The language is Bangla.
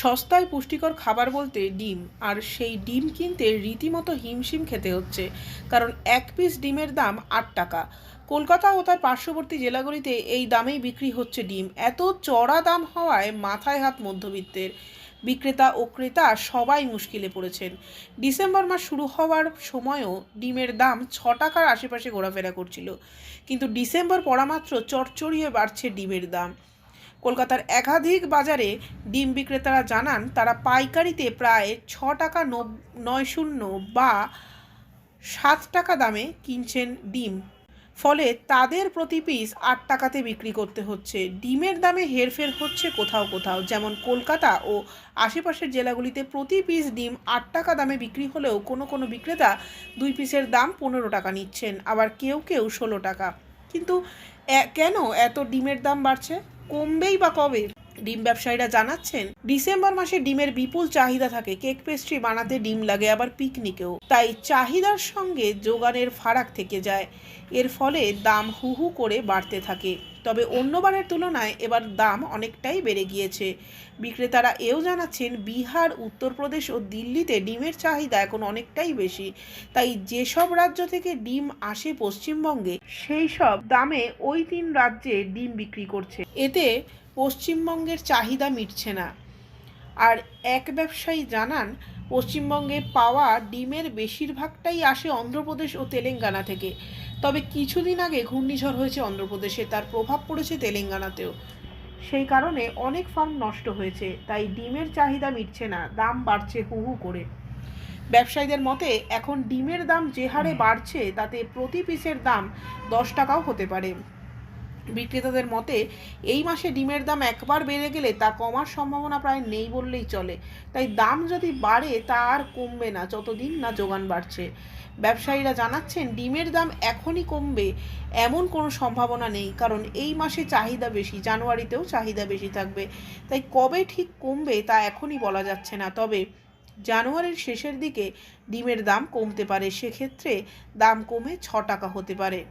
সস্তায় পুষ্টিকর খাবার বলতে ডিম, আর সেই ডিম কিনতে রীতিমতো হিমশিম খেতে হচ্ছে, কারণ এক পিস ডিমের দাম আট টাকা। কলকাতা ও তার পার্শ্ববর্তী জেলাগুলিতে এই দামেই বিক্রি হচ্ছে ডিম। এত চড়া দাম হওয়ায় মাথায় হাত মধ্যবিত্তের। বিক্রেতা ও ক্রেতা সবাই মুশকিলে পড়েছেন। ডিসেম্বর মাস শুরু হওয়ার সময়ও ডিমের দাম ছ টাকার আশেপাশে ঘোরাফেরা করছিল। কিন্তু ডিসেম্বর পড়া মাত্র চড়চড়িয়ে বাড়ছে ডিমের দাম। কলকাতার একাধিক বাজারে ডিম বিক্রেতারা জানান, তারা পাইকারিতে প্রায় ছ টাকা নয় শূন্য বা সাত টাকা দামে কিনছেন ডিম। ফলে তাদের প্রতি পিস আট টাকাতে বিক্রি করতে হচ্ছে। ডিমের দামে হেরফের হচ্ছে কোথাও কোথাও, যেমন কলকাতা ও আশেপাশের জেলাগুলিতে প্রতি পিস ডিম আট টাকা দামে বিক্রি হলেও কোনো কোনো বিক্রেতা দুই পিসের দাম পনেরো টাকা নিচ্ছেন, আবার কেউ কেউ ষোলো টাকা। কিন্তু কেন এত ডিমের দাম বাড়ছে? কমবেই বা কবে? ডিম ব্যবসায়ীরা জানাচ্ছেন, ডিসেম্বর মাসে ডিমের বিপুল চাহিদা থাকে, কেক পেস্ট্রি বানাতে ডিম লাগে আবার পিকনিকেও। তাই চাহিদার সঙ্গে যোগানের ফারাক থেকে যায়। এর ফলে দাম হু হু করে বাড়তে থাকে। তবে অন্যবারের তুলনায় এবার দাম অনেকটাই বেড়ে গিয়েছে। বিক্রেতারা এও জানাচ্ছেন, বিহার, উত্তরপ্রদেশ ও দিল্লিতে ডিমের চাহিদা এখন অনেকটাই বেশি। তাই যেসব রাজ্য থেকে ডিম আসে পশ্চিমবঙ্গে, সেই সব দামে ওই তিন রাজ্যে ডিম বিক্রি করছে। এতে পশ্চিমবঙ্গের চাহিদা মিটছে না। আর এক ব্যবসায়ী জানান, পশ্চিমবঙ্গে পাওয়া ডিমের বেশিরভাগটাই আসে অন্ধ্রপ্রদেশ ও তেলেঙ্গানা থেকে। তবে কিছুদিন আগে ঘূর্ণিঝড় হয়েছে অন্ধ্রপ্রদেশে, তার প্রভাব পড়েছে তেলেঙ্গানাতেও। সেই কারণে অনেক ফার্ম নষ্ট হয়েছে, তাই ডিমের চাহিদা মিটছে না, দাম বাড়ছে হু হু করে। ব্যবসায়ীদের মতে, এখন ডিমের দাম যে হারে বাড়ছে, তাতে প্রতি পিসের দাম দশ টাকাও হতে পারে। বিক্রেতাদের মতে, এই মাসে ডিমের দাম একবার বেড়ে গেলে তা কমার সম্ভাবনা প্রায় নেই বললেই চলে। তাই দাম যদি বাড়ে, তা আর কমবে না, যতদিন না যোগান বাড়ছে। ব্যবসায়ীরা জানাচ্ছেন, ডিমের দাম এখনই কমবে এমন কোনো সম্ভাবনা নেই, কারণ এই মাসে চাহিদা বেশি, জানুয়ারিতেও চাহিদা বেশি থাকবে। তাই কবে ঠিক কমবে, তা এখনই বলা যাচ্ছে না। তবে জানুয়ারির শেষের দিকে ডিমের দাম কমতে পারে, সেক্ষেত্রে দাম কমে ছ টাকা হতে পারে।